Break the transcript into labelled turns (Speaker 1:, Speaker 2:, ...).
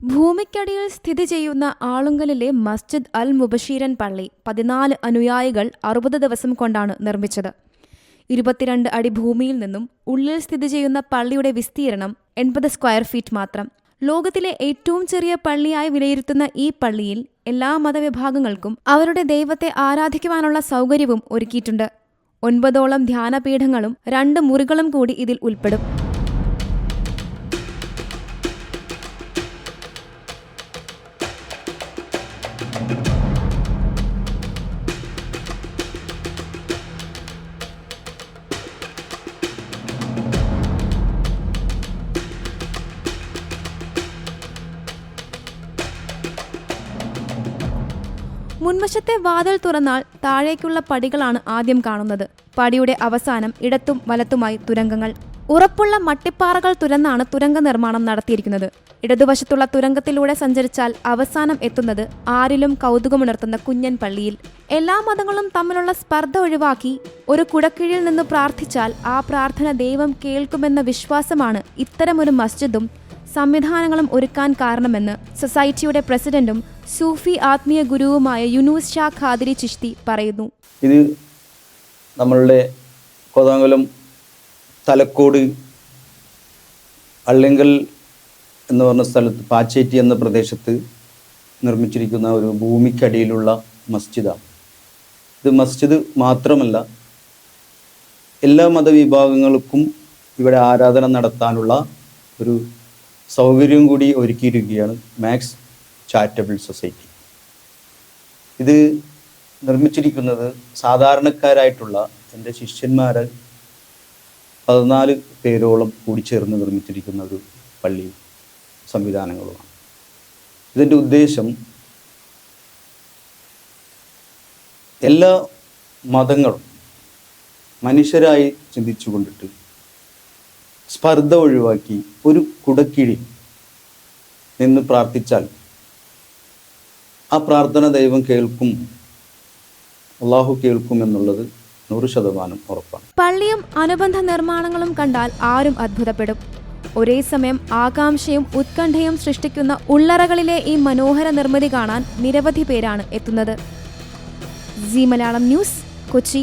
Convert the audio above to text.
Speaker 1: ഭൂമിക്കടിയിൽ സ്ഥിതി ചെയ്യുന്ന ആളുങ്കലിലെ മസ്ജിദ് അൽ മുബഷീരൻ പള്ളി പതിനാല് അനുയായികൾ അറുപത് ദിവസം കൊണ്ടാണ് നിർമ്മിച്ചത്. ഇരുപത്തിരണ്ട് അടി ഭൂമിയിൽ നിന്നും ഉള്ളിൽ സ്ഥിതി ചെയ്യുന്ന പള്ളിയുടെ വിസ്തീർണം എൺപത് സ്ക്വയർ ഫീറ്റ് മാത്രം. ലോകത്തിലെ ഏറ്റവും ചെറിയ പള്ളിയായി വിലയിരുത്തുന്ന ഈ പള്ളിയിൽ എല്ലാ മതവിഭാഗങ്ങൾക്കും അവരുടെ ദൈവത്തെ ആരാധിക്കുവാനുള്ള സൗകര്യവും ഒരുക്കിയിട്ടുണ്ട്. ഒൻപതോളം ധ്യാനപീഠങ്ങളും രണ്ട് മുറികളും കൂടി ഇതിൽ ഉൾപ്പെടും. മുൻവശത്തെ വാതിൽ തുറന്നാൽ താഴേക്കുള്ള പടികളാണ് ആദ്യം കാണുന്നത്. പടിയുടെ അവസാനം ഇടത്തും വലത്തുമായി തുരങ്കങ്ങൾ. ഉറപ്പുള്ള മട്ടിപ്പാറകൾ തുരന്നാണ് തുരങ്ക നിർമ്മാണം നടത്തിയിരിക്കുന്നത്. ഇടതുവശത്തുള്ള തുരങ്കത്തിലൂടെ സഞ്ചരിച്ചാൽ അവസാനം എത്തുന്നത് ആരിലും കൗതുകമുണർത്തുന്ന കുഞ്ഞൻ പള്ളിയിൽ. എല്ലാ മതങ്ങളും തമ്മിലുള്ള സ്പർദ്ധ ഒഴിവാക്കി ഒരു കുടക്കീഴിൽ നിന്ന് പ്രാർത്ഥിച്ചാൽ ആ പ്രാർത്ഥന ദൈവം കേൾക്കുമെന്ന വിശ്വാസമാണ് ഇത്തരമൊരു മസ്ജിദും സംവിധാനങ്ങളും ഒരുക്കാൻ കാരണമെന്ന് സൊസൈറ്റിയുടെ പ്രസിഡന്റും സൂഫി ആത്മീയ ഗുരുവുമായ യുനൂസ് ഷാ ഖാദിരി ചിഷ്തി പറയുന്നു.
Speaker 2: ഇത് നമ്മളുടെ കോതാങ്കുലം തലക്കോട് അള്ളിങ്കൽ എന്ന് പറഞ്ഞ സ്ഥലത്ത് പാച്ചേറ്റി എന്ന പ്രദേശത്ത് നിർമ്മിച്ചിരിക്കുന്ന ഒരു ഭൂമിക്കടിയിലുള്ള മസ്ജിദാണ്. ഇത് മസ്ജിദ് മാത്രമല്ല എല്ലാ മതവിഭാഗങ്ങൾക്കും ഇവിടെ ആരാധന നടത്താനുള്ള ഒരു സൗകര്യം കൂടി ഒരുക്കിയിരിക്കുകയാണ് മാക്സ് ചാരിറ്റബിൾ സൊസൈറ്റി ഇത് നിർമ്മിച്ചിരിക്കുന്നത് സാധാരണക്കാരായിട്ടുള്ള എന്റെ ശിഷ്യന്മാർ പതിനാല് പേരോളം കൂടി ചേർന്ന് നിർമ്മിച്ചിരിക്കുന്ന ഒരു പള്ളി സംവിധാനങ്ങളുമാണ്. ഇതിന്റെ ഉദ്ദേശം എല്ലാ മതങ്ങളും മനുഷ്യരായി ചിന്തിച്ചു കൊണ്ടിട്ട് സ്പർദ്ധ ഒഴിവാക്കി ഒരു കുടക്കിഴി നിന്ന് പ്രാർത്ഥിച്ചാൽ ആ പ്രാർത്ഥന ദൈവം കേൾക്കും അള്ളാഹു കേൾക്കും എന്നുള്ളത് നൂറ് ശതമാനം ഉറപ്പാണ്.
Speaker 1: പള്ളിയും അനുബന്ധ നിർമ്മാണങ്ങളും കണ്ടാൽ ആരും അത്ഭുതപ്പെടും. ഒരേ സമയം ആകാംക്ഷയും ഉത്കണ്ഠയും സൃഷ്ടിക്കുന്ന ഉള്ളറകളിലെ ഈ മനോഹര നിർമ്മിതി കാണാൻ നിരവധി പേരാണ് എത്തുന്നത്. Zee Malayalam news Kochi.